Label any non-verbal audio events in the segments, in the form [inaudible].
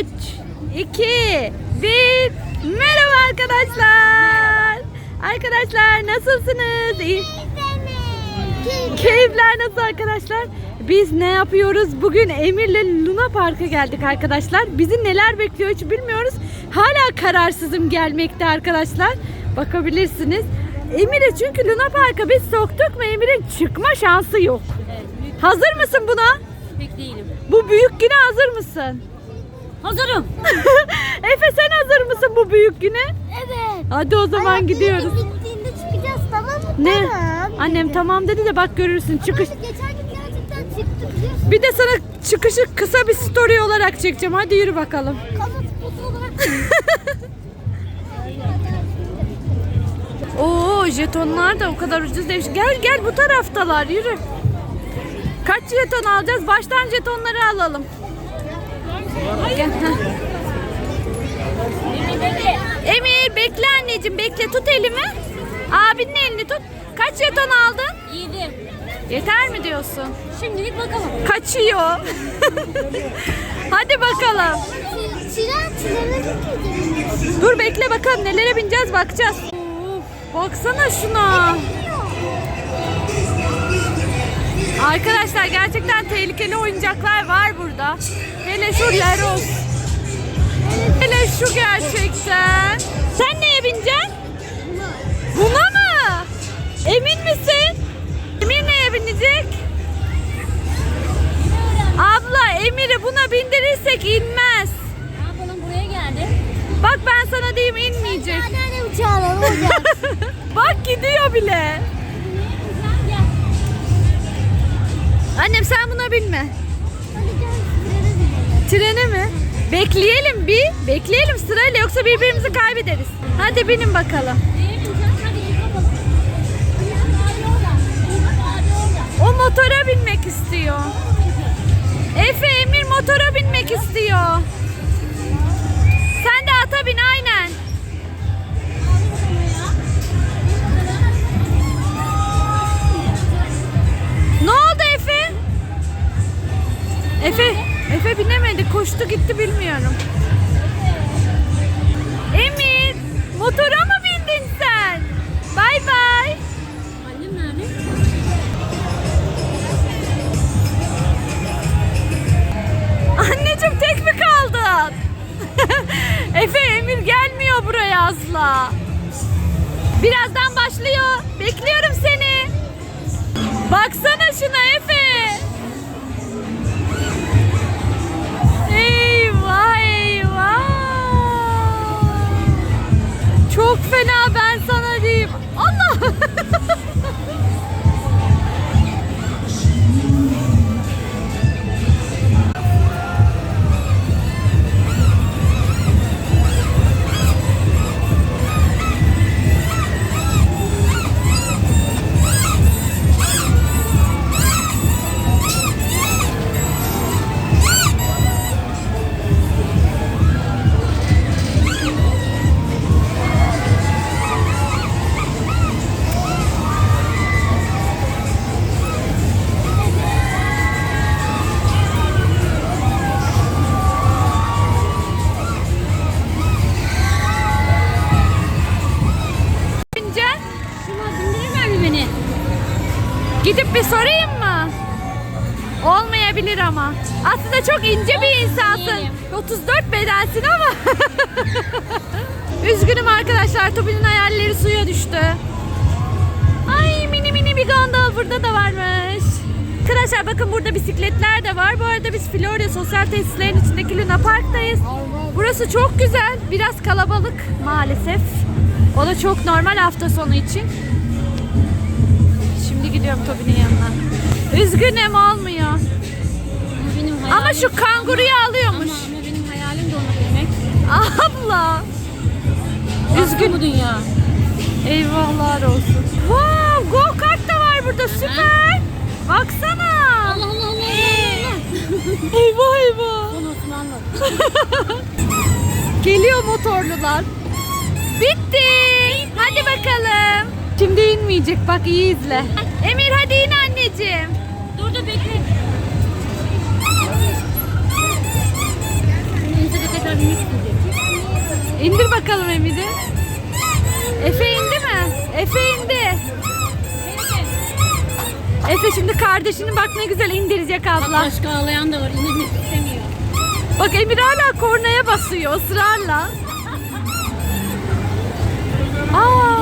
3, 2, 1. Merhaba arkadaşlar. Arkadaşlar nasılsınız? İyi. Keyifler nasıl arkadaşlar? Biz ne yapıyoruz? Bugün Emir'le Luna Park'a geldik arkadaşlar. Bizi neler bekliyor hiç bilmiyoruz. Hala kararsızım gelmekte arkadaşlar. Bakabilirsiniz. Emir'e çünkü Luna Park'a biz soktuk mu Emir'in çıkma şansı yok. Hazır mısın buna? Pek değilim. Bu büyük güne hazır mısın? Hazırım. [laughs] Efe sen hazır mısın bu büyük güne? Evet. Hadi o zaman Ayaklarım gidiyoruz. Bittiğinde çıkacağız tamam mı? Ne? Tamam. Annem tamam dedi de bak görürsün çıkış. Ama Geçen gün gerçekten çıktık biliyorsun. Bir de sana çıkışı kısa bir story olarak çekeceğim. Hadi yürü bakalım. Kamu spotu olarak. [laughs] Oo jetonlar da o kadar ucuz değil. Gel gel bu taraftalar yürü. Kaç jeton alacağız? Baştan jetonları alalım. Gel. Emir bekle anneciğim bekle tut elimi. Abinin elini tut. Kaç jeton aldın? İyiydim. Yeter mi diyorsun? Şimdilik bakalım. Kaçıyor. [laughs] Hadi bakalım. Dur bekle bakalım nelere bineceğiz bakacağız. Of, baksana şuna. Arkadaşlar gerçekten tehlikeli oyuncaklar var burada. Hele şu Leros. Hele şu gerçekten. Sen neye bineceksin? Buna mı? Emin misin? Emir neye binecek? Abla Emir'i buna bindirirsek inmez. Yapalım buraya geldi. Bak ben sana diyeyim inmeyecek. Anneanne uçağı olacak. [laughs] Bak gidiyor bile. Annem sen buna binme. Trene mi? Bekleyelim bir. Bekleyelim sırayla yoksa birbirimizi kaybederiz. Hadi binin bakalım. O motora binmek istiyor. Efe, Efe binemedi. Koştu gitti bilmiyorum. Emir, motora mı bindin sen? Bay bay. Annem nerede? Anneciğim tek mi kaldın? [laughs] Efe Emir gelmiyor buraya asla. Birazdan başlıyor. Sorayım mı? Olmayabilir ama. Aslında çok ince bir insansın. diyelim. 34 bedensin ama. [laughs] Üzgünüm arkadaşlar. Tobi'nin hayalleri suya düştü. Ay mini mini bir gondol burada da varmış. Arkadaşlar bakın burada bisikletler de var. Bu arada biz Florya sosyal tesislerin içindeki Luna Park'tayız. Burası çok güzel. Biraz kalabalık maalesef. O da çok normal hafta sonu için. Gidiyorum Tobi'nin yanına. Üzgünüm olmuyor. Ama benim hayalim... Ama şu kanguruyu Ama, alıyormuş. ama benim hayalim de ona binmek. Abla. Üzgün bu dünya. Eyvahlar olsun. Wow, go kart da var burada süper. Baksana. Allah Allah Allah Allah. [laughs] Eyvah eyvah. [laughs] Geliyor motorlular. Bitti. İnmeyecek bak iyi izle. Emir hadi in anneciğim. Dur dur bekle. İndir bakalım Emir'i. Efe indi mi? Efe indi. Efe şimdi kardeşini bak ne güzel indirecek abla. Başka ağlayan da var. İndirmek istemiyor. Bak Emir hala kornaya basıyor ısrarla. Aa,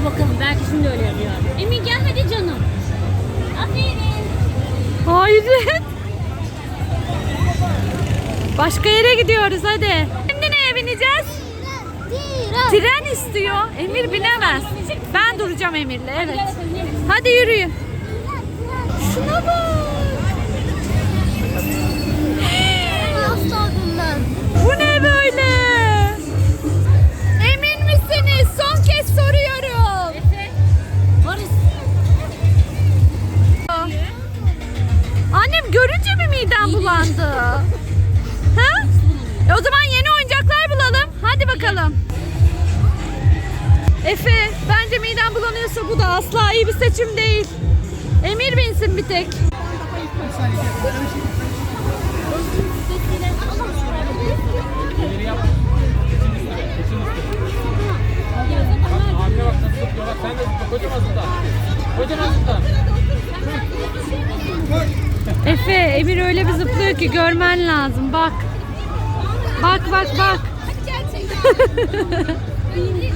Dur bakalım belki şimdi öyle yapıyor. Emin gel hadi canım. Aferin. hayret. Başka yere gidiyoruz hadi. Şimdi neye bineceğiz? Tren. Tren istiyor. Emir binemez. Ben duracağım Emir'le evet. Hadi yürüyün. Şuna bak. Görünce mi midem bulandı? ha? E o zaman yeni oyuncaklar bulalım. Hadi bakalım. Efe, bence midem bulanıyorsa bu da asla iyi bir seçim değil. Emir binsin bir tek. Bak nasıl Emir öyle bir zıplıyor ki görmen lazım. Bak. Bak bak bak. [laughs]